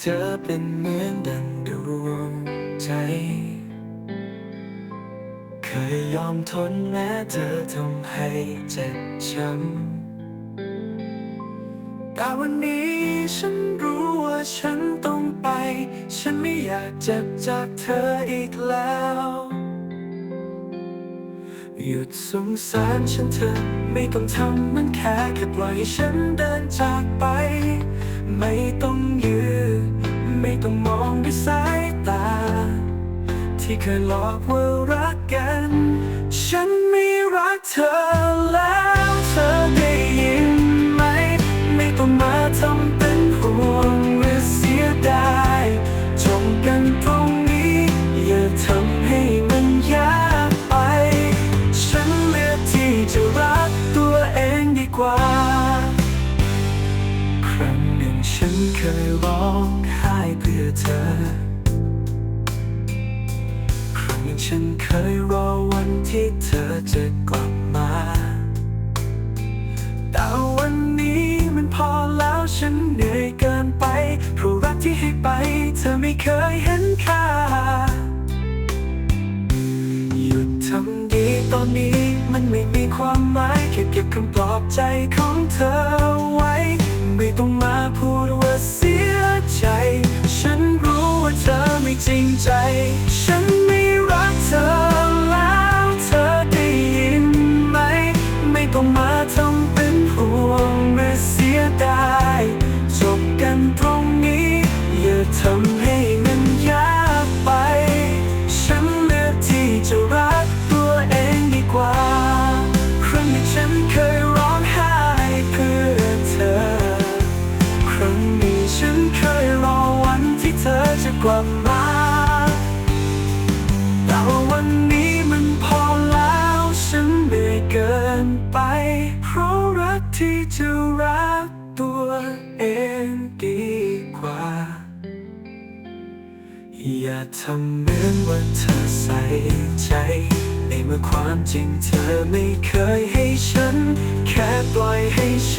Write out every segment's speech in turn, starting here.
เธอเป็นเหมือนดังดวงใจ เคยยอมทนแม้เธอทำให้เจ็บช้ำแต่วันนี้ฉันรู้ว่าฉันต้องไป ฉันไม่อยากเจ็บจากเธออีกแล้ว หยุดสงสารฉันเถอะไม่ต้องทำมันแค่แค่ปล่อยให้ฉันเดินจากไป ไม่ต้องย ไม่ต้องมองด้วยสายตา ที่เคยหลอกว่ารักกัน ฉันไม่รักเธอ ฉันเคยร้องไห้เพื่อเธอ ครั้งฉันเคยรอวันที่เธอจะกลับมา แต่วันนี้มันพอแล้วฉันเหนื่อยเกินไป เพราะรักที่ให้ไป เธอไม่เคยเห็นค่า หยุดทำดีตอนนี้มันไม่มีความหมายแค่เก็บคำปลอบใจของเธอไว้ ไม่ต้องมาพูดว่าเส วันนี้มันพอแล้ว ฉันเหนื่อยเกินไป เพราะรักที่จะรักตัวเองดีกว่า อย่าทำเหมือนว่าเธอใส่ใจในเมื่อความจริงเธอไม่เคยให้ฉัน แค่ปล่อยให้ฉัน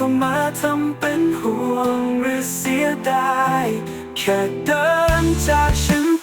ต้องมาทำเป็นห่วงหรือเสียดายแค่เดินจากฉัน